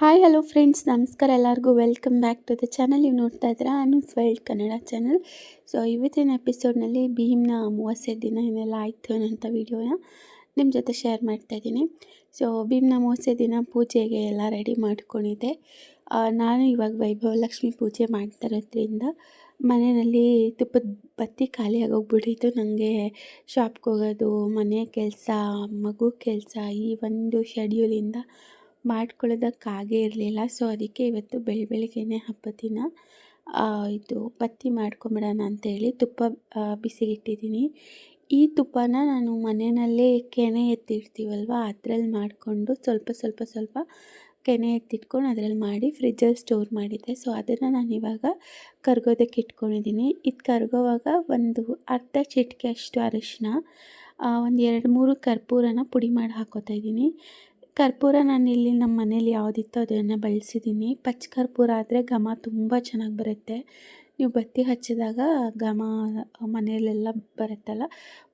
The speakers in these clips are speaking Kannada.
ಹಾಯ್ ಹಲೋ ಫ್ರೆಂಡ್ಸ್ ನಮಸ್ಕಾರ ಎಲ್ಲರಿಗೂ. Welcome back to the channel ನೀವು ನೋಡ್ತಾ ಇದ್ದೀರಾ? Anu's world Kannada channel so ಇವತ್ತಿನ ಎಪಿಸೋಡ್ನಲ್ಲಿ ಭೀಮ್ನ ಅಮಾವಾಸ್ಯ ದಿನ ಏನೆಲ್ಲ ಆಯಿತು ಅನ್ನೋಂಥ ವೀಡಿಯೋನ ನಿಮ್ಮ ಜೊತೆ ಶೇರ್ ಮಾಡ್ತಾ ಇದ್ದೀನಿ. ಸೊ ಭೀಮ್ನ ಅಮಾವಾಸ್ಯ ದಿನ ಪೂಜೆಗೆ ಎಲ್ಲ ರೆಡಿ ಮಾಡ್ಕೊಂಡಿದ್ದೆ. ನಾನು ಇವಾಗ ವೈಭವ ಲಕ್ಷ್ಮಿ ಪೂಜೆ ಮಾಡ್ತಾ ಇರೋದ್ರಿಂದ ಮನೆಯಲ್ಲಿ ತುಪ್ಪದ ಬತ್ತಿ ಖಾಲಿ ಆಗೋಗ್ಬಿಟ್ಟಿತ್ತು. ನನಗೆ ಶಾಪ್ಗೆ ಹೋಗೋದು, ಮನೆ ಕೆಲಸ, ಮಗು ಕೆಲಸ ಈ ಒಂದು ಶೆಡ್ಯೂಲಿಂದ ಮಾಡ್ಕೊಳ್ಳೋದಕ್ಕಾಗೇ ಇರಲಿಲ್ಲ. ಸೊ ಅದಕ್ಕೆ ಇವತ್ತು ಬೆಳ ಬೆಳಿಗ್ಗೆನೇ ಹಬ್ಬದ ದಿನ ಆ, ಇದು ಬತ್ತಿ ಮಾಡ್ಕೊಂಬಿಡೋಣ ಅಂತೇಳಿ ತುಪ್ಪ ಬಿಸಿಗಿಟ್ಟಿದ್ದೀನಿ. ಈ ತುಪ್ಪನ ನಾನು ಮನೆಯಲ್ಲೇ ಕೆನೆ ಎತ್ತಿಡ್ತೀವಲ್ವ ಅದ್ರಲ್ಲಿ ಮಾಡಿಕೊಂಡು ಸ್ವಲ್ಪ ಸ್ವಲ್ಪ ಸ್ವಲ್ಪ ಕೆನೆ ಎತ್ತಿಟ್ಕೊಂಡು ಅದರಲ್ಲಿ ಮಾಡಿ ಫ್ರಿಜ್ಜಲ್ಲಿ ಸ್ಟೋರ್ ಮಾಡಿದ್ದೆ. ಸೊ ಅದನ್ನು ನಾನು ಇವಾಗ ಕರ್ಗೋದಕ್ಕೆ ಇಟ್ಕೊಂಡಿದ್ದೀನಿ. ಇದು ಕರ್ಗೋವಾಗ ಒಂದು ಅರ್ಧ ಚಿಟಿಕೆ ಅಷ್ಟು ಅರಿಶಿನ ಒಂದು ಎರಡು ಮೂರು ಕರ್ಪೂರನ ಪುಡಿ ಮಾಡಿ ಹಾಕೋತಾ ಇದ್ದೀನಿ. ಕರ್ಪೂರ ನಾನು ಇಲ್ಲಿ ನಮ್ಮ ಮನೇಲಿ ಯಾವುದಿತ್ತೋ ಅದನ್ನು ಬಳಸಿದ್ದೀನಿ. ಪಚ್ಚ ಕರ್ಪೂರ ಆದರೆ ಘಮ ತುಂಬ ಚೆನ್ನಾಗಿ ಬರುತ್ತೆ. ನೀವು ಬತ್ತಿ ಹಚ್ಚಿದಾಗ ಘಮ ಮನೆಯಲ್ಲೆಲ್ಲ ಬರುತ್ತಲ್ಲ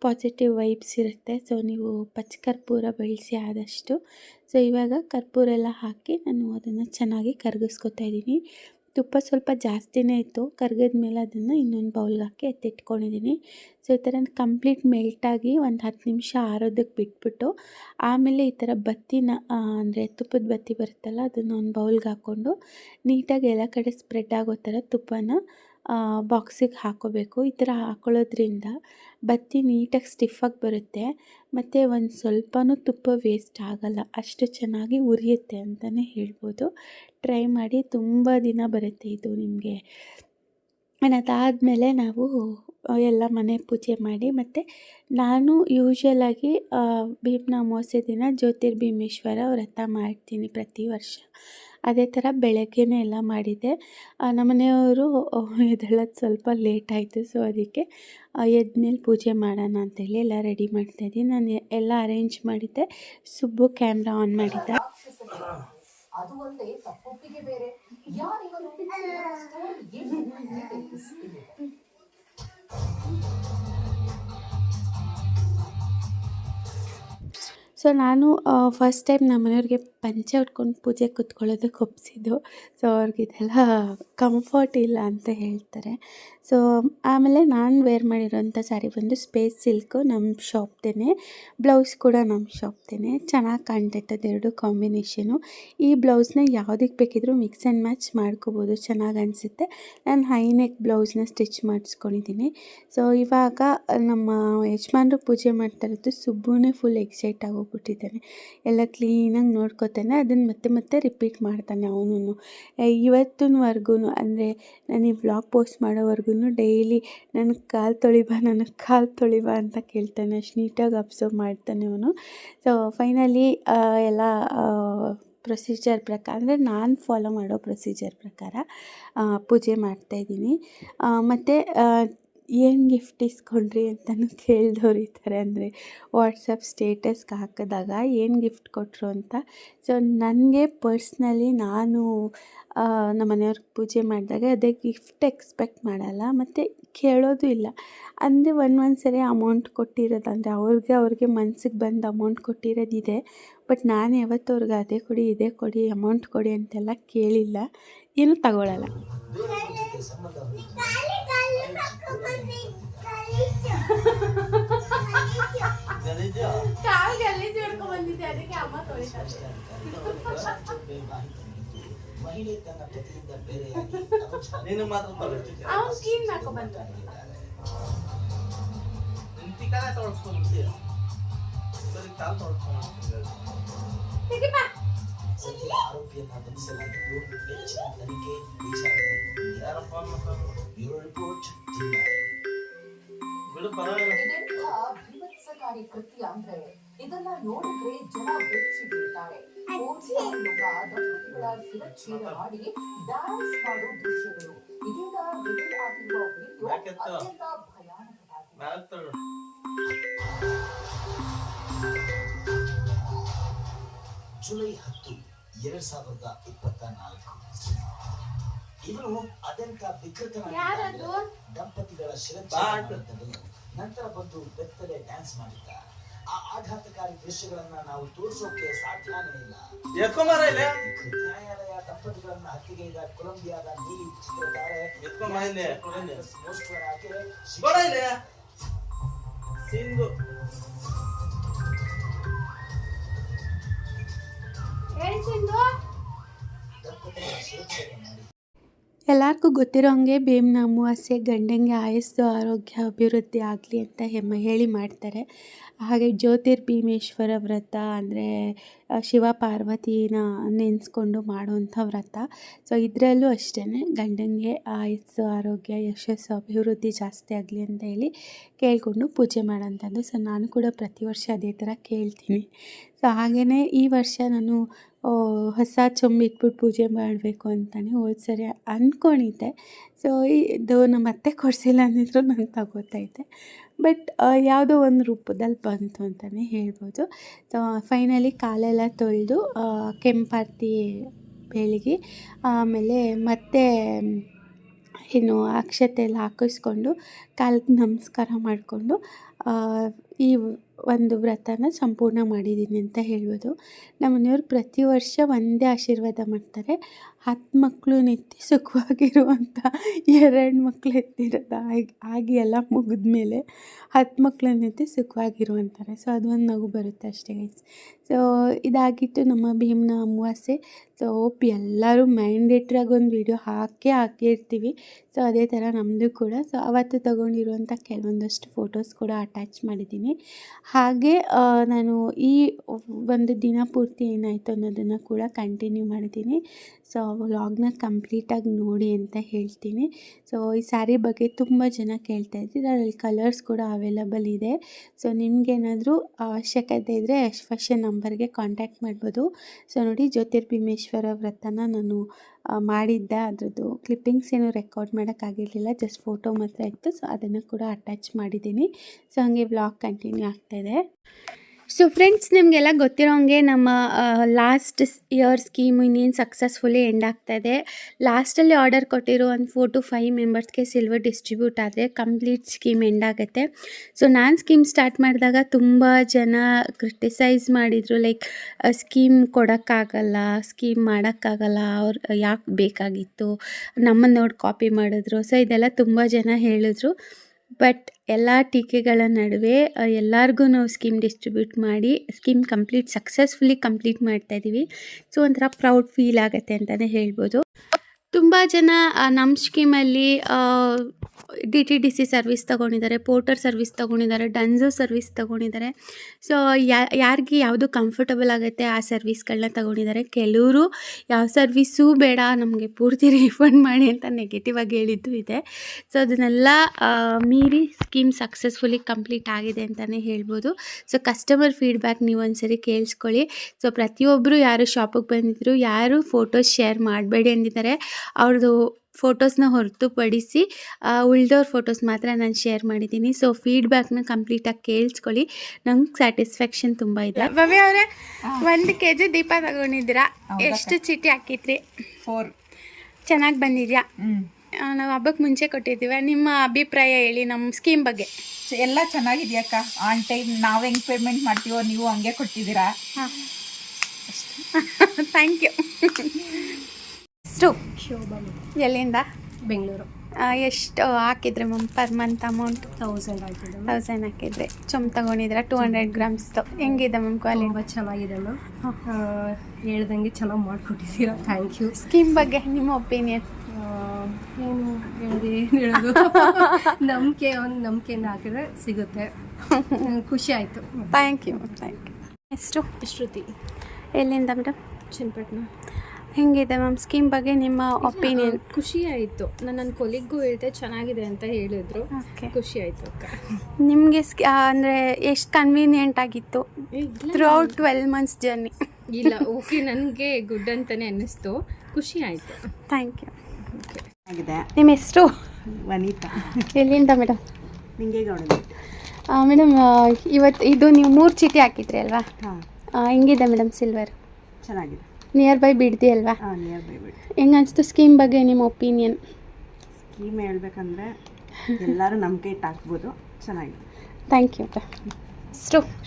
ಪಾಸಿಟಿವ್ ವೈಬ್ಸ್ ಇರುತ್ತೆ. ಸೊ ನೀವು ಪಚ್ಚ ಕರ್ಪೂರ ಬಳಸಿ ಆದಷ್ಟು. ಸೊ ಇವಾಗ ಕರ್ಪೂರ ಎಲ್ಲ ಹಾಕಿ ನಾನು ಅದನ್ನು ಚೆನ್ನಾಗಿ ಕರಗಿಸ್ಕೊತಾ ಇದ್ದೀನಿ. ತುಪ್ಪ ಸ್ವಲ್ಪ ಜಾಸ್ತಿನೇ ಇತ್ತು. ಕರ್ಗದ ಮೇಲೆ ಅದನ್ನು ಇನ್ನೊಂದು ಬೌಲ್ಗೆ ಹಾಕಿ ಎತ್ತಿಟ್ಕೊಂಡಿದ್ದೀನಿ ಸೊ ಈ ಥರ ಕಂಪ್ಲೀಟ್ ಮೆಲ್ಟಾಗಿ ಒಂದು ಹತ್ತು ನಿಮಿಷ ಆರೋದಕ್ಕೆ ಬಿಟ್ಬಿಟ್ಟು, ಆಮೇಲೆ ಈ ಥರ ಬತ್ತಿನ ಅಂದರೆ ತುಪ್ಪದ ಬತ್ತಿ ಬರುತ್ತಲ್ಲ, ಅದನ್ನು ಒಂದು ಬೌಲ್ಗೆ ಹಾಕ್ಕೊಂಡು ನೀಟಾಗಿ ಎಲ್ಲ ಕಡೆ ಸ್ಪ್ರೆಡ್ ಆಗೋ ಥರ ತುಪ್ಪನ ಬಾಕ್ಸಿಗೆ ಹಾಕೋಬೇಕು. ಈ ಥರ ಹಾಕೊಳ್ಳೋದ್ರಿಂದ ಬತ್ತಿ ನೀಟಾಗಿ ಸ್ಟಿಫಾಗಿ ಬರುತ್ತೆ. ಮತ್ತು ಒಂದು ಸ್ವಲ್ಪನೂ ತುಪ್ಪ ವೇಸ್ಟ್ ಆಗಲ್ಲ. ಅಷ್ಟು ಚೆನ್ನಾಗಿ ಉರಿಯುತ್ತೆ ಅಂತಲೇ ಹೇಳ್ಬೋದು. ಟ್ರೈ ಮಾಡಿ ತುಂಬ ದಿನ ಬರುತ್ತೆ ಇದು ನಿಮಗೆ. ಅದಾದಮೇಲೆ ನಾವು ಎಲ್ಲ ಮನೆ ಪೂಜೆ ಮಾಡಿ ಮತ್ತು ನಾನು ಯೂಶ್ವಲಾಗಿ ಭೀಮ್ನ ಅಮಾವಾಸ್ಯೆ ದಿನ ಜ್ಯೋತಿರ್ಭೀಮೇಶ್ವರ ವ್ರತ ಮಾಡ್ತೀನಿ ಪ್ರತಿ ವರ್ಷ. ಅದೇ ಥರ ಬೆಳಗ್ಗೆನೇ ಎಲ್ಲ ಮಾಡಿದ್ದೆ. ನಮ್ಮ ನಮ್ಮನೆಯವರು ಎದ್ದೇಳೋದು ಸ್ವಲ್ಪ ಲೇಟ್ ಆಯಿತು ಸೊ ಅದಕ್ಕೆ ಎದ್ಮೇಲೆ ಪೂಜೆ ಮಾಡೋಣ ಅಂತೇಳಿ ಎಲ್ಲ ರೆಡಿ ಮಾಡ್ತಾ ಇದ್ದೀನಿ. ನಾನು ಎಲ್ಲ ಅರೇಂಜ್ ಮಾಡಿದ್ದೆ. ಸುಬ್ಬು ಕ್ಯಾಮ್ರಾ ಆನ್ ಮಾಡಿದ್ದೆ. ಅದು ಬೇರೆ. ಸೊ ನಾನು ಫಸ್ಟ್ ಟೈಮ್ ನಮ್ಮ ಮನೆಯವ್ರಿಗೆ ಪಂಚೆ ಉಟ್ಕೊಂಡು ಪೂಜೆ ಕೂತ್ಕೊಳ್ಳೋದಕ್ಕೆ ಒಪ್ಸಿದ್ದು. ಸೊ ಅವ್ರಿಗಿದೆಲ್ಲ ಕಂಫರ್ಟ್ ಇಲ್ಲ ಅಂತ ಹೇಳ್ತಾರೆ. ಸೊ ಆಮೇಲೆ ನಾನು ವೇರ್ ಮಾಡಿರೋಂಥ ಸ್ಯಾರಿ ಬಂದು ಸ್ಪೇಸ್ ಸಿಲ್ಕು ನಮ್ಮ ಶಾಪ್ದೇ ಬ್ಲೌಸ್ ಕೂಡ ನಮ್ಮ ಶಾಪ್ದೇ ಚೆನ್ನಾಗಿ ಕಾಣ್ತೈತೆ ಅದೆರಡು ಕಾಂಬಿನೇಷನು ಈ ಬ್ಲೌಸ್ನ ಯಾವುದಕ್ಕೆ ಬೇಕಿದ್ರೂ ಮಿಕ್ಸ್ ಆ್ಯಂಡ್ ಮ್ಯಾಚ್ ಮಾಡ್ಕೋಬೋದು. ಚೆನ್ನಾಗಿ ಅನಿಸುತ್ತೆ. ನಾನು ಹೈ ನೆಕ್ ಬ್ಲೌಸ್ನ ಸ್ಟಿಚ್ ಮಾಡಿಸ್ಕೊಂಡಿದ್ದೀನಿ. ಸೊ ಇವಾಗ ನಮ್ಮ ಯಜಮಾನ್ರು ಪೂಜೆ ಮಾಡ್ತಾ ಇರೋದು ಸುಬ್ಬುನೇ ಫುಲ್ ಎಕ್ಸೈಟ್ ಆಗೋಗ್ಬಿಟ್ಟಿದ್ದಾನೆ. ಎಲ್ಲ ಕ್ಲೀನಾಗಿ ನೋಡ್ಕೋತಾನೆ ಅದನ್ನು ಮತ್ತೆ ಮತ್ತೆ ರಿಪೀಟ್ ಮಾಡ್ತಾನೆ ಅವನು ಇವತ್ತಿನವರೆಗೂ ಅಂದರೆ ನಾನು ಈ ಬ್ಲಾಗ್ ಪೋಸ್ಟ್ ಮಾಡೋವರೆಗೂ ಡೈಲಿ ನನ್ನ ಕಾಲು ತೊಳಿಬಾ ನನಗೆ ಕಾಲು ತೊಳಿಬಾ ಅಂತ ಕೇಳ್ತಾನೆ ಅಷ್ಟು ನೀಟಾಗಿ ಅಬ್ಸರ್ವ್ ಮಾಡ್ತಾನೆ ಅವನು. ಸೊ ಫೈನಲಿ ಎಲ್ಲ ಪ್ರೊಸೀಜರ್ ಪ್ರಕಾರ, ಅಂದರೆ ನಾನು ಫಾಲೋ ಮಾಡೋ ಪ್ರೊಸೀಜರ್ ಪ್ರಕಾರ ಪೂಜೆ ಮಾಡ್ತಾಯಿದ್ದೀನಿ ಮತ್ತು ಏನು ಗಿಫ್ಟ್ ಇಸ್ಕೊಂಡ್ರಿ ಅಂತಲೂ ಕೇಳಿದವ್ರು ಇದ್ದಾರೆ ಅಂದರೆ ವಾಟ್ಸಪ್ ಸ್ಟೇಟಸ್ಗೆ ಹಾಕಿದಾಗ ಏನು ಗಿಫ್ಟ್ ಕೊಟ್ಟರು ಅಂತ. ಸೊ ನನಗೆ ಪರ್ಸ್ನಲಿ ನಾನು ನಮ್ಮ ಮನೆಯವ್ರಿಗೆ ಪೂಜೆ ಮಾಡಿದಾಗ ಅದೇ ಗಿಫ್ಟ್ ಎಕ್ಸ್ಪೆಕ್ಟ್ ಮಾಡಲ್ಲ. ಮತ್ತು ಕೇಳೋದು ಇಲ್ಲ. ಅಂದರೆ ಒಂದು ಒಂದು ಸರಿ ಅಮೌಂಟ್ ಕೊಟ್ಟಿರೋದು ಅಂದರೆ ಅವ್ರಿಗೆ ಅವ್ರಿಗೆ ಮನ್ಸಿಗೆ ಬಂದು ಅಮೌಂಟ್ ಕೊಟ್ಟಿರೋದಿದೆ ಬಟ್ ನಾನು ಯಾವತ್ತೂ ಅವ್ರಿಗೆ ಅದೇ ಕೊಡಿ, ಇದೇ ಕೊಡಿ ಅಮೌಂಟ್ ಕೊಡಿ ಅಂತೆಲ್ಲ ಕೇಳಿಲ್ಲ. ಏನೂ ತಗೊಳ್ಳಲ್ಲ ಕಾಲ್ ಗಲೀಜ್ ಹಿಡ್ಕೊಂಡ್ ಬಂದಿದ್ದೆ ಅದಕ್ಕೆ ಅಮ್ಮ ಮಹಿಳೆ ತನ್ನ ಪತಿಯಿಂದ ಬೇರೆಯಾಗಿ ನೀನು ಮಾತ್ರ ತೊಗೊಳ್ತಿದ್ದೆ ಅವ್ನು ಕೀನ್ ಹಾಕೋ ಬಂದ ಟಿಕಾನ ತೊಳ್ಸ್ಕೊಂಡ್ಬಿಡ್ತೀಯ ಬರೀ ಕಾಲು ತೊಳ್ಸ್ಕೊಂಡು ಸದ್ಯ ಆರೋಪಿಯನ್ನ ಬಂಧಿಸಲಾಗಿದ್ದು ಹೆಚ್ಚಿನ ತನಿಖೆ ವಿಚಾರಣೆ ಯಾರಪ್ಪ ಬ್ಯೂರೋ ರಿಪೋರ್ಟ್ ಇದೆಂಥ ಭೀಭತ್ಸಕಾರಿ ಕೃತ್ಯ ಅಂದ್ರೆ ಇದನ್ನ ನೋಡಿದ್ರೆ ಜನ ಬೆಚ್ಚಿ ಬೀಳ್ತಾರೆ ದಂಪತಿಗಳ ಶಿರಚ್ಛೇದ ಮಾಡಿ ಡ್ಯಾನ್ಸ್ ಮಾಡೋ ದೃಶ್ಯಗಳು. ಇದೀಗ ರಿವೀಲ್ ಆಗಿರುವ ವಿಡಿಯೋ? ಅತ್ಯಂತ ಭಯಾನಕವಾಗಿದೆ. ಜುಲೈ ಹತ್ತು ಎರಡ್ ಸಾವಿರದ ಇಪ್ಪತ್ತ ನಾಲ್ಕು ಇವರು ಅತ್ಯಂತ ವಿಕೃತನಾಗಿ ದಂಪತಿಗಳ ಬಾ ಶಿರಚ್ಛೇದ ಅಣ್ಣ. ಮಾಡಿದ್ದನು. ನಂತರ ಬಂದು ಬೆತ್ತಲೆ ಡ್ಯಾನ್ಸ್ ಮಾಡಿದ್ದ ಆ ಆಘಾತಕಾರಿ ದೃಶ್ಯಗಳನ್ನ ನಾವು ತೋರಿಸೋಕೆ ಸಾಧ್ಯನೇ ಇಲ್ಲ. ನ್ಯಾಯಾಲಯ ದಂಪತಿಗಳನ್ನ ಹತ್ಯೆಗೈದ ಕೊಲಂಬಿಯಾದ ನೀಲಿ ಚಿತ್ರತಾರೆ ಇಲ್ಲಿ? ಸಿಂಧು. ಎಲ್ಲರಿಗೂ ಗೊತ್ತಿರೋ ಹಂಗೆ ಬೇವಿನ ಅಮಾವಾಸ್ಯೆ ಗಂಡಂಗೆ ಆಯಸ್ಸು, ಆರೋಗ್ಯ, ಅಭಿವೃದ್ಧಿ ಆಗಲಿ ಅಂತ ಹೆಮ್ಮ ಹೇಳಿ ಮಾಡ್ತಾರೆ. ಹಾಗೆ ಜ್ಯೋತಿರ್ಭೀಮೇಶ್ವರ ವ್ರತ ಅಂದರೆ ಶಿವ ಪಾರ್ವತಿನ ನೆನೆಸ್ಕೊಂಡು ಮಾಡುವಂಥ ವ್ರತ. ಸೊ ಇದರಲ್ಲೂ ಅಷ್ಟೇ ಗಂಡಂಗೆ ಆಯಸ್ಸು, ಆರೋಗ್ಯ, ಯಶಸ್ಸು, ಅಭಿವೃದ್ಧಿ ಜಾಸ್ತಿ ಆಗಲಿ ಅಂತ ಹೇಳಿ ಕೇಳಿಕೊಂಡು ಪೂಜೆ ಮಾಡೋಂಥದ್ದು. ಸೊ ನಾನು ಕೂಡ ಪ್ರತಿ ವರ್ಷ ಅದೇ ಥರ ಕೇಳ್ತೀನಿ. ಸೊ ಹಾಗೆಯೇ ಈ ವರ್ಷ ನಾನು ಹೊಸ ಇಟ್ಬಿಟ್ಟು ಪೂಜೆ ಮಾಡಬೇಕು ಅಂತಲೇ ಹೋದ ಸರಿ ಅಂದ್ಕೊಂಡಿದ್ದೆ ಸೊ ಇದು ನಮ್ಮ ಅತ್ತೆ ಕೊಡಿಸಿಲ್ಲ ಅಂದಿದ್ರು ನಾನು ತಗೋತಾ ಇದ್ದೆ. ಬಟ್ ಯಾವುದೋ ಒಂದು ರೂಪದಲ್ಲಿ ಬಂತು ಅಂತಲೇ ಹೇಳ್ಬೋದು. ಸೊ ಫೈನಲಿ ಕಾಲೆಲ್ಲ ತೊಳೆದು ಕೆಂಪಾರ್ತಿ ಬೆಳಗಿ ಆಮೇಲೆ ಮತ್ತೆ ಏನು ಅಕ್ಷತೆ ಎಲ್ಲ ಹಾಕಿಸ್ಕೊಂಡು, ಕಾಲಿಗೆ ನಮಸ್ಕಾರ ಮಾಡಿಕೊಂಡು ಈ ಒಂದು ವ್ರತನ ಸಂಪೂರ್ಣ ಮಾಡಿದ್ದೀನಿ ಅಂತ ಹೇಳ್ಬೋದು. ನಮ್ಮ ಮನೆಯವ್ರು ಪ್ರತಿ ವರ್ಷ ಒಂದೇ ಆಶೀರ್ವಾದ ಮಾಡ್ತಾರೆ. ಹತ್ತು ಮಕ್ಕಳು ನೆತ್ತಿ ಸುಖವಾಗಿರುವಂಥ ಎರಡು ಮಕ್ಕಳು ಎತ್ತಿರೋದು ಆಗಿ ಆಗಿ ಎಲ್ಲ ಮುಗಿದ್ಮೇಲೆ ಹತ್ತು ಮಕ್ಕಳು ನೆತ್ತಿ ಸುಖವಾಗಿರುವಂತಾರೆ. ಸೊ ಅದೊಂದು ನಗು ಬರುತ್ತೆ ಅಷ್ಟೇ ಗೈಸ್ ಸೊ ಇದಾಗಿತ್ತು ನಮ್ಮ ಭೀಮ್ನ ಅಮಾವಾಸ್ಯೆ. ಸೊ ಹೋಪ್ ಎಲ್ಲರೂ ಮ್ಯಾಂಡೇಟ್ರಾಗಿ ಒಂದು ವಿಡಿಯೋ ಹಾಕೇ ಹಾಕಿರ್ತೀವಿ ಸೊ ಅದೇ ಥರ ನಮ್ಮದು ಕೂಡ. ಸೊ ಅವತ್ತು ತೊಗೊಂಡಿರುವಂಥ ಕೆಲವೊಂದಷ್ಟು ಫೋಟೋಸ್ ಕೂಡ ಅಟ್ಯಾಚ್ ಮಾಡಿದ್ದೀನಿ. ಹಾಗೆ ನಾನು ಈ ಒಂದು ದಿನ ಪೂರ್ತಿ ಏನಾಯಿತು ಅನ್ನೋದನ್ನು ಕೂಡ ಕಂಟಿನ್ಯೂ ಮಾಡಿದ್ದೀನಿ ಸೊ ವ್ಲಾಗ್ನ ಕಂಪ್ಲೀಟಾಗಿ ನೋಡಿ ಅಂತ ಹೇಳ್ತೀನಿ. ಸೊ ಈ ಸ್ಯಾರಿ ಬಗ್ಗೆ ತುಂಬ ಜನ ಕೇಳ್ತಾ ಅದರಲ್ಲಿ ಕಲರ್ಸ್ ಕೂಡ ಅವೈಲಬಲ್ ಇದೆ. ಸೊ ನಿಮಗೇನಾದರೂ ಅವಶ್ಯಕತೆ ಇದ್ದರೆ ಯಶ್ಫಾಷನ್ ನಂಬರ್ಗೆ ಕಾಂಟ್ಯಾಕ್ಟ್ ಮಾಡ್ಬೋದು. ಸೊ ನೋಡಿ ಜ್ಯೋತಿರ್ಭೀಮೇಶ್ವರ ವ್ರತನ ನಾನು ಮಾಡಿದ್ದೆ. ಅದರದ್ದು ಕ್ಲಿಪ್ಪಿಂಗ್ಸ್ ಏನು ರೆಕಾರ್ಡ್ ಮಾಡೋಕ್ಕಾಗಿರಲಿಲ್ಲ, ಜಸ್ಟ್ ಫೋಟೋ ಮಾತ್ರ ಇತ್ತು. ಸೊ ಅದನ್ನು ಕೂಡ ಅಟ್ಯಾಚ್ ಮಾಡಿದ್ದೀನಿ. ಸೊ ಹಾಗೆ ವ್ಲಾಗ್ ಕಂಟಿನ್ಯೂ ಆಗ್ತಾಯಿದೆ ಸೊ ಫ್ರೆಂಡ್ಸ್ ನಿಮಗೆಲ್ಲ ಗೊತ್ತಿರೋ ಹಂಗೆ ನಮ್ಮ ಲಾಸ್ಟ್ ಇಯರ್ ಸ್ಕೀಮ್ ಇನ್ನೇನು ಸಕ್ಸಸ್ಫುಲಿ ಎಂಡ್ ಆಗ್ತಾಯಿದೆ ಲಾಸ್ಟಲ್ಲಿ ಆರ್ಡರ್ ಕೊಟ್ಟಿರೋ ಒಂದು ಫೋರ್ ಟು ಫೈವ್ ಮೆಂಬರ್ಸ್ಗೆ ಸಿಲ್ವರ್ ಡಿಸ್ಟ್ರಿಬ್ಯೂಟ್ ಆದರೆ ಕಂಪ್ಲೀಟ್ ಸ್ಕೀಮ್ ಎಂಡ್ ಆಗುತ್ತೆ. ಸೊ ನಾನು ಸ್ಕೀಮ್ ಸ್ಟಾರ್ಟ್ ಮಾಡಿದಾಗ ತುಂಬ ಜನ ಕ್ರಿಟಿಸೈಸ್ ಮಾಡಿದರು ಲೈಕ್ ಸ್ಕೀಮ್ ಕೊಡೋಕ್ಕಾಗಲ್ಲ ಸ್ಕೀಮ್ ಮಾಡೋಕ್ಕಾಗಲ್ಲ, ಅವ್ರು, ಯಾಕೆ ಬೇಕಾಗಿತ್ತು ನಮ್ಮನ್ನು ನೋಡಿ ಕಾಪಿ ಮಾಡಿದ್ರು. ಸೊ ಇದೆಲ್ಲ ತುಂಬ ಜನ ಹೇಳಿದ್ರು. ಬಟ್ ಎಲ್ಲ ಟೀಕೆಗಳ ನಡುವೆ ಎಲ್ಲರಿಗೂ ನಾವು ಸ್ಕೀಮ್ ಡಿಸ್ಟ್ರಿಬ್ಯೂಟ್ ಮಾಡಿ, ಸ್ಕೀಮ್ ಕಂಪ್ಲೀಟ್ ಸಕ್ಸಸ್ಫುಲಿ ಕಂಪ್ಲೀಟ್ ಮಾಡ್ತಾ ಇದ್ದೀವಿ ಸೊ, ಒಂಥರ ಪ್ರೌಡ್ ಫೀಲ್ ಆಗುತ್ತೆ ಅಂತಲೇ ಹೇಳ್ಬೋದು. ತುಂಬ ಜನ ನಮ್ಮ ಸ್ಕೀಮಲ್ಲಿ D T D C service ತೊಗೊಂಡಿದ್ದಾರೆ, Porter service ತೊಗೊಂಡಿದ್ದಾರೆ, ಡನ್ಸೋ ಸರ್ವಿಸ್ ತೊಗೊಂಡಿದ್ದಾರೆ. ಸೊ ಯಾರಿಗೆ ಯಾವುದು ಕಂಫರ್ಟಬಲ್ ಆಗುತ್ತೆ ಆ ಸರ್ವಿಸ್ಗಳನ್ನ ತೊಗೊಂಡಿದ್ದಾರೆ. ಕೆಲವರು ಯಾವ ಸರ್ವಿಸೂ ಬೇಡ, ನಮಗೆ ಪೂರ್ತಿ ರೀಫಂಡ್ ಮಾಡಿ ಅಂತ ನೆಗೆಟಿವ್ ಆಗಿ ಹೇಳಿದ್ದು ಇದೆ. ಸೊ ಅದನ್ನೆಲ್ಲ ಮೀರಿ ಸ್ಕೀಮ್ ಸಕ್ಸಸ್ಫುಲಿ ಕಂಪ್ಲೀಟ್ ಆಗಿದೆ ಅಂತಲೇ ಹೇಳ್ಬೋದು. ಸೊ ಕಸ್ಟಮರ್ ಫೀಡ್ಬ್ಯಾಕ್ ನೀವು ಒಂದ್ಸರಿ ಕೇಳಿಸ್ಕೊಳ್ಳಿ. ಸೊ ಪ್ರತಿಯೊಬ್ಬರು ಯಾರು ಶಾಪಿಗೆ ಬಂದಿದ್ರು, ಯಾರು ಫೋಟೋಸ್ ಶೇರ್ ಮಾಡಬೇಡಿ ಅಂದಿದ್ದಾರೆ. ಅವ್ರದ್ದು ಫೋಟೋಸ್ನ ಹೊರತುಪಡಿಸಿ ಉಳ್ದವ್ರ ಫೋಟೋಸ್ ಮಾತ್ರ ನಾನು ಶೇರ್ ಮಾಡಿದ್ದೀನಿ. ಸೊ ಫೀಡ್ಬ್ಯಾಕ್ನ ಕಂಪ್ಲೀಟಾಗಿ ಕೇಳಿಸ್ಕೊಳ್ಳಿ. ನಂಗೆ ಸ್ಯಾಟಿಸ್ಫ್ಯಾಕ್ಷನ್ ತುಂಬ ಇದೆ. ಭವ್ಯ ಅವರೇ ಒಂದು ಕೆ ಜಿ ದೀಪ ತಗೊಂಡಿದ್ದೀರಾ? ಎಷ್ಟು ಚೀಟಿ ಹಾಕಿದ್ರಿ? ಫೋರ್ ಚೆನ್ನಾಗಿ ಬಂದಿದ್ಯಾ? ನಾವು ಹಬ್ಬಕ್ಕೆ ಮುಂಚೆ ಕೊಟ್ಟಿದ್ದೀವಿ. ನಿಮ್ಮ ಅಭಿಪ್ರಾಯ ಹೇಳಿ ನಮ್ಮ ಸ್ಕೀಮ್ ಬಗ್ಗೆ. ಎಲ್ಲ ಚೆನ್ನಾಗಿದೆಯಕ್ಕ ಆನ್ ಟೈಮ್ ನಾವು ಹೆಂಗೆ ಪೇಮೆಂಟ್ ಮಾಡ್ತೀವೋ ನೀವು ಹಂಗೆ ಕೊಟ್ಟಿದ್ದೀರಾ? ಹಾಂ. ಥ್ಯಾಂಕ್ ಯು ಎಷ್ಟು? ಎಲ್ಲಿಂದ? ಬೆಂಗಳೂರು. ಎಷ್ಟು ಹಾಕಿದ್ರಿ ma'am per month amount thousand ma'am thousand ಹಾಕಿದ್ರಿ. ಚೊಂಬ್ ತಗೊಂಡಿದ್ರ? ಟೂ ಹಂಡ್ರೆಡ್ ಗ್ರಾಮ್ಸ್ದು ಹೆಂಗಿದೆ ಮ್ಯಾಮ್ ಕ್ವಾಲಿಟಿ ತುಂಬ ಚೆನ್ನಾಗಿದೆ ಮ್ಯಾಮ್. ಹೇಳ್ದಂಗೆ ಚೆನ್ನಾಗಿ ಮಾಡಿಕೊಟ್ಟಿದ್ದೀರಾ. ಥ್ಯಾಂಕ್ ಯು ಸ್ಕೀಮ್ ಬಗ್ಗೆ ನಿಮ್ಮ ಒಪಿನಿಯನ್ ಏನು ಹೇಳಿದೆ ಏನು ಹೇಳೋದು? ನಂಬಿಕೆ ಒಂದು ನಂಬಿಕೆಯಿಂದ ಹಾಕಿದ್ರೆ ಸಿಗುತ್ತೆ. ಖುಷಿ ಆಯಿತು. ಥ್ಯಾಂಕ್ ಯು ಥ್ಯಾಂಕ್ ಯು ಎಷ್ಟು? ಶ್ರುತಿ. ಎಲ್ಲಿಂದ ಮೇಡಮ್? ಚನ್ನಪಟ್ಟಣ. ಹೆಂಗಿದೆ ಮ್ಯಾಮ್? ಸ್ಕೀಮ್ ಬಗ್ಗೆ ನಿಮ್ಮ ಒಪಿನಿಯನ್ ಖುಷಿ ಆಯಿತು. ನಾನು ನನ್ನ ಕೊಲಿಗೂ ಹೇಳ್ದೆ ಚೆನ್ನಾಗಿದೆ ಅಂತ ಹೇಳಿದ್ರು. ಓಕೆ ಖುಷಿ ಆಯಿತು ಅಕ್ಕ. ನಿಮಗೆ ಅಂದ್ರೆ ಅಂದರೆ ಎಷ್ಟು ಕನ್ವೀನಿಯೆಂಟ್ ಆಗಿತ್ತು? Throughout twelve months journey ಇಲ್ಲ ಓಕೆ ನನಗೆ ಗುಡ್ ಅಂತಲೇ ಅನ್ನಿಸ್ತು. ಖುಷಿ ಆಯಿತು. ಥ್ಯಾಂಕ್ ಯು ಆಗಿದೆ ನಿಮ್ಮ ಹೆಸರು? ವನಿತಾ. ಎಲ್ಲಿಂದ ಮೇಡಮ್ ನಿಂಗೇಗೌಡ. ಮೇಡಮ್ ಇವತ್ತು ಇದು ನೀವು ಮೂರು ಚೀಟಿ ಹಾಕಿದ್ರಿ ಅಲ್ವಾ? ಹಾಂ. ಹೆಂಗಿದೆ ಮೇಡಮ್ ಸಿಲ್ವರ್ ಚೆನ್ನಾಗಿದೆ. ನಿಯರ್ ಬೈ ಬಿಡ್ದಿ ಅಲ್ವಾ? ಹೆಂಗ ನಿಯರ್ ಬೈ ಬಿಡಿ ಹೆಂಗೆ ಅನಿಸ್ತು ಸ್ಕೀಮ್ ಬಗ್ಗೆ ನಿಮ್ಮ ಒಪಿನಿಯನ್ ಸ್ಕೀಮ್ ಹೇಳ್ಬೇಕಂದ್ರೆ ಎಲ್ಲರೂ ನಂಬಿಕೆ ಇಟ್ಟು ಹಾಕ್ಬೋದು ಚೆನ್ನಾಗಿದೆ. Thank you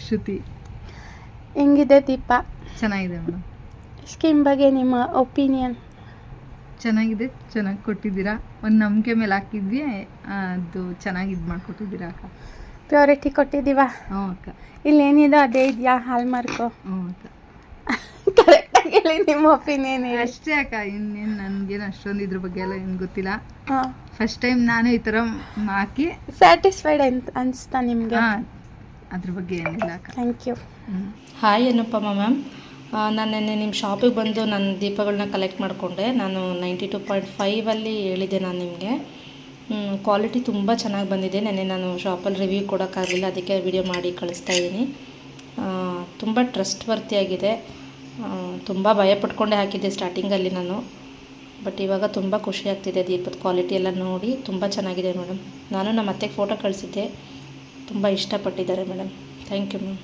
Shruti. ಹೆಂಗಿದೆ ದೀಪ? ಚೆನ್ನಾಗಿದೆ ಮೇಡಮ್. ಸ್ಕೀಮ್ ಬಗ್ಗೆ ನಿಮ್ಮ ಒಪಿನಿಯನ್ ಚೆನ್ನಾಗಿದೆ ಚೆನ್ನಾಗಿ ಕೊಟ್ಟಿದ್ದೀರಾ? ಒಂದು ನಂಬಿಕೆ ಮೇಲೆ ಹಾಕಿದ್ವಿ ಅದು ಚೆನ್ನಾಗಿ ಇದು ಮಾಡಿಕೊಟ್ಟಿದ್ದೀರಾ ಅಕ್ಕ? ಪ್ಯೂರಿಟಿ ಕೊಟ್ಟಿದ್ದೀವಾ? ಹ್ಞೂ ಅಕ್ಕ. ಇಲ್ಲಿ ಏನಿದೆ ಅದೇ ಇದೆಯಾ ಹಾಲ್ಮಾರ್ಕು ಹ್ಞೂ ಅಕ್ಕ. ಹೇಳಿ ನಿಮ್ಮ ಒಪಿನಿಯನ್ ಹೇಳಿ. ಅಷ್ಟೇ ಅಕ್ಕ ಇನ್ನೇನು ನನಗೇನು ಅಷ್ಟೊಂದು ಇದ್ರ ಬಗ್ಗೆ ಎಲ್ಲ ಏನು ಗೊತ್ತಿಲ್ಲ. ಹಾಂ. ಫಸ್ಟ್ ಟೈಮ್ ನಾನು ಈ ಥರ ಹಾಕಿ. ಸ್ಯಾಟಿಸ್ಫೈಡ್ ಅಂತ ಅನಿಸ್ತಾ ನಿಮಗೆ? ಹಾಂ ಅದ್ರ ಬಗ್ಗೆ ಏನಿಲ್ಲ ಅಕ್ಕ. ಥ್ಯಾಂಕ್ ಯು ಹ್ಞೂ ಹಾಯ್ ಅನುಪಮ ಮ್ಯಾಮ್ ನಾನು ನಿನ್ನೆ ನಿಮ್ಮ ಶಾಪಿಗೆ ಬಂದು ನನ್ನ ದೀಪಗಳನ್ನ ಕಲೆಕ್ಟ್ ಮಾಡಿಕೊಂಡೆ. ನಾನು ನೈಂಟಿ ಟು ಪಾಯಿಂಟ್ ಫೈವಲ್ಲಿ ಹೇಳಿದ್ದೆ ನಾನು ನಿಮಗೆ. ಕ್ವಾಲಿಟಿ ತುಂಬ ಚೆನ್ನಾಗಿ ಬಂದಿದೆ. ನೆನ್ನೆ ನಾನು ಶಾಪಲ್ಲಿ ರಿವ್ಯೂ ಕೊಡೋಕ್ಕಾಗಲಿಲ್ಲ ಅದಕ್ಕೆ ವಿಡಿಯೋ ಮಾಡಿ ಕಳಿಸ್ತಾ ಇದ್ದೀನಿ ತುಂಬ ಟ್ರಸ್ಟ್ ವರ್ತಿಯಾಗಿದೆ ತುಂಬ ಭಯ ಪಟ್ಕೊಂಡೇ ಹಾಕಿದ್ದೆ ಸ್ಟಾರ್ಟಿಂಗಲ್ಲಿ ನಾನು. ಬಟ್ ಇವಾಗ ತುಂಬ ಖುಷಿ ಆಗ್ತಿದೆ ದೀಪದ ಕ್ವಾಲಿಟಿ ಎಲ್ಲ ನೋಡಿ. ತುಂಬ ಚೆನ್ನಾಗಿದೆ ಮೇಡಮ್ ನಾನು ನಮ್ಮ ಅತ್ತೆಗೆ ಫೋಟೋ ಕಳಿಸಿದ್ದೆ. ತುಂಬ ಇಷ್ಟಪಟ್ಟಿದ್ದಾರೆ ಮೇಡಮ್ ಥ್ಯಾಂಕ್ ಯು ಮ್ಯಾಮ್